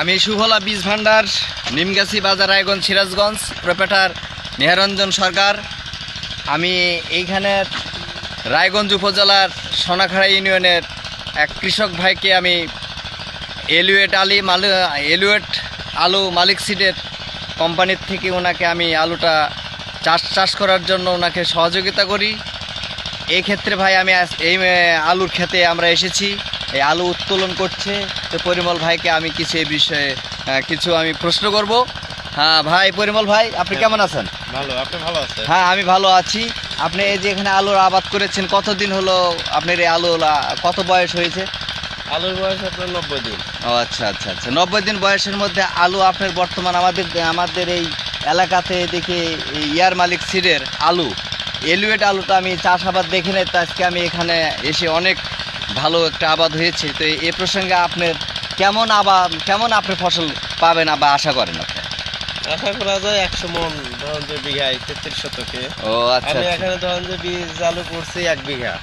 আমি সুফলা বীজ ভান্ডার নিমগাছি বাজার, রায়গঞ্জ, সিরাজগঞ্জ প্রোপেটার নেহারঞ্জন সরকার। আমি এইখানের রায়গঞ্জ উপজেলার সোনাখাড়া ইউনিয়নের এক কৃষক ভাইকে আমি এলুয়েট আলি মাল এলুয়েট আলু মালিক সিডের কোম্পানির থেকে ওনাকে আমি আলুটা চাষ চাষ করার জন্য ওনাকে সহযোগিতা করি। এই ক্ষেত্রে ভাই আমি এই আলুর খেতে আমরা এসেছি। এই আলু উত্তোলন করছে। তো পরিমল ভাইকে আমি কিছু এই বিষয়ে কিছু আমি প্রশ্ন করব। হ্যাঁ ভাই পরিমল ভাই আপনি কেমন আছেন? ভালো আপনি ভালো আছেন? হ্যাঁ আমি ভালো আছি। আপনি এই যে এখানে আলুর আবাদ করেছেন কতদিন হলো আপনার এই আলু কত বয়স হয়েছে? আলুর বয়স আপনার নব্বই দিন। ও আচ্ছা আচ্ছা আচ্ছা। নব্বই দিন বয়সের মধ্যে আলু আপনার বর্তমান আমাদের আমাদের এই এলাকাতে দেখে এই ইয়ার মালিক সিডের আলু। এলুয়েট আলুটা আমি চাষাবাদ দেখে নাই তো আজকে আমি এখানে এসে অনেক ভালো একটা আবাদ হয়েছে। তো এ প্রসঙ্গে আপনার কেমন আবাদ কেমন আপনি ফসল পাবেন বা আশা করেন আপনি? আশা করা যায় একশো মন ধরেন যে বিঘায় তেত্রিশ শতকে। ও আচ্ছা আমি আচ্ছা। এখানে ধরেন যে বীজ আলু করছি এক বিঘা।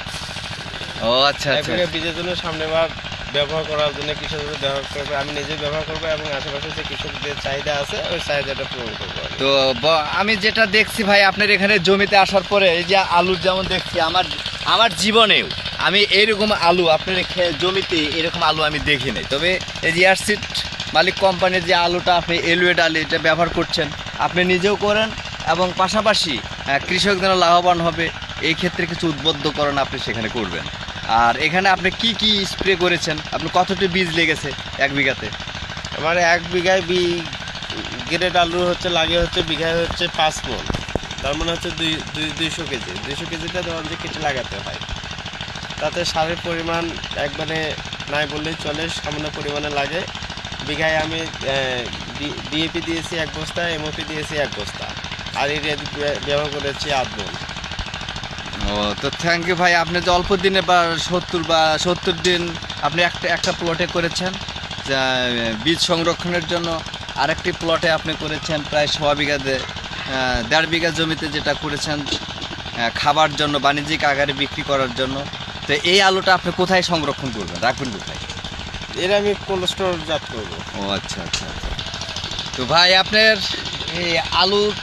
ও আচ্ছা এক আচ্ছা। বিঘা বীজের জন্য সামনেবার ব্যবহার করার জন্য কৃষকদের ব্যবহার করবে আমি নিজে ব্যবহার করব এবং আশেপাশে যে কৃষকদের চাহিদা আছে ওই চাহিদাটা পূরণ করব আমি। তো ব- আমি যেটা দেখছি ভাই আপনার এখানে জমিতে আসার পরে এই যে আলুর যেমন দেখছি আমার আমার জীবনেও আমি এইরকম আলু, আপনার জমিতে এরকম আলু আমি দেখি নাই। তবে এই যে এয়ারসিড মালিক কোম্পানির যে আলুটা আপনি এলুয়েড আলু এটা ব্যবহার করছেন, আপনি নিজেও করেন এবং পাশাপাশি কৃষক যেন লাভবান হবে, এই ক্ষেত্রে কিছু উদ্বুদ্ধকরণ আপনি সেখানে করবেন। আর এখানে আপনি কি কি স্প্রে করেছেন? আপনি কতটি বীজ লেগেছে এক বিঘাতে? আমার এক বিঘায় বি গ্রেড আলু হচ্ছে, লাগে হচ্ছে, বিঘায় হচ্ছে পাঁচ মন। তার মানে হচ্ছে দুই দুই দুইশো কেজি। দুইশো কেজিটা ধরেন যে কেটে লাগাতে হয়। তাতে সারের পরিমাণ একবারে নাই বললেই চলে সামান্য পরিমাণে লাগে। বিঘায় আমি ডিএপি দিয়েছি এক বস্তা এমওপি দিয়েছি এক বস্তা। আর এরিয়া ব্যবহার করেছি আট মন ও তো থ্যাংক ইউ ভাই আপনি যে অল্প দিনে বা সত্তর বা সত্তর দিন আপনি একটা একটা প্লটে করেছেন যা, বীজ সংরক্ষণের জন্য আরেকটি প্লটে আপনি করেছেন প্রায় সোয়া বিঘাতে দেড় বিঘা জমিতে যেটা করেছেন খাবার জন্য বাণিজ্যিক আকারে বিক্রি করার জন্য। তো এই আলুটা আপনি কোথায় সংরক্ষণ করবেন? রাখবেন কোথায়? এর আমি কোল্ড স্টোর জাত করব। ও আচ্ছা আচ্ছা আচ্ছা। তো ভাই আপনার এই আলুর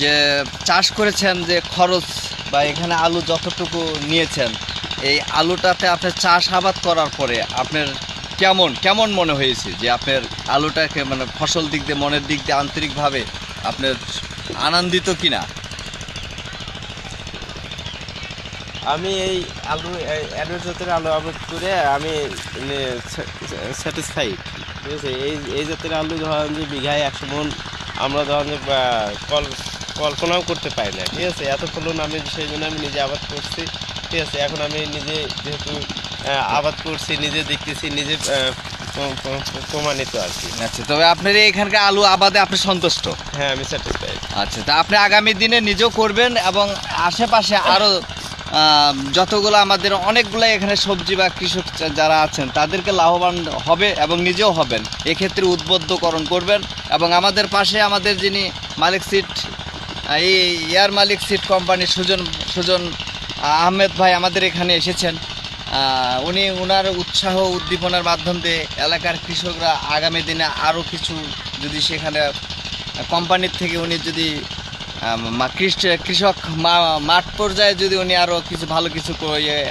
যে চাষ করেছেন যে খরচ বা এখানে আলু যতটুকু নিয়েছেন এই আলুটাতে আপনার চাষ আবাদ করার পরে আপনার কেমন কেমন মনে হয়েছে যে আপনার আলুটাকে মানে ফসল দিক দিয়ে মনের দিক দিয়ে আন্তরিকভাবে আপনার আনন্দিত কিনা? আমি এই আলু জাতের আলু আবাদ করে আমি স্যাটিসফাইড ঠিক আছে? এই এই জাতের আলু ধরেন যে বিঘায় একশো মন আমরা ধরেন যে কল- কল্পনাও করতে পারি না ঠিক আছে? এত ফলন আমি সেই জন্য আমি নিজে আবাদ করছি ঠিক আছে? এখন আমি নিজে যেহেতু আবাদ করছি নিজে দেখতেছি নিজে প্রমাণিত আর কি। আচ্ছা তবে আপনার এখানকার আলু আবাদে আপনি সন্তুষ্ট? হ্যাঁ আমি স্যাটিসফাইড আচ্ছা তা আপনি আগামী দিনে নিজেও করবেন এবং আশেপাশে আরও যতগুলো আমাদের অনেকগুলো এখানে সবজি বা কৃষক যারা আছেন, তাদেরকে লাভবান হবে এবং নিজেও হবেন। এক্ষেত্রে উদ্বুদ্ধকরণ করবেন এবং আমাদের পাশে আমাদের যিনি মালিক সিট এই এয়ার মালিক সিট কোম্পানির সুজন সুজন আহমেদ ভাই আমাদের এখানে এসেছেন। উনি ওনার উৎসাহ উদ্দীপনার মাধ্যম দিয়ে এলাকার কৃষকরা আগামী দিনে আরও কিছু যদি সেখানে কোম্পানির থেকে উনি যদি কৃষক মাঠ পর্যায়ে যদি উনি আরও কিছু ভালো কিছু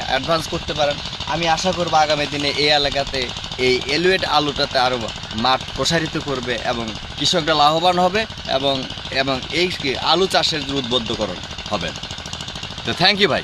অ্যাডভান্স করতে পারেন, আমি আশা করব আগামী দিনে এই এলাকাতে এই এলুয়েট আলুটাতে আরও মাঠ প্রসারিত করবে এবং কৃষকরা লাভবান হবে এবং এবং এই আলু চাষের উদ্বুদ্ধকরণ হবে। তো থ্যাংক ইউ ভাই।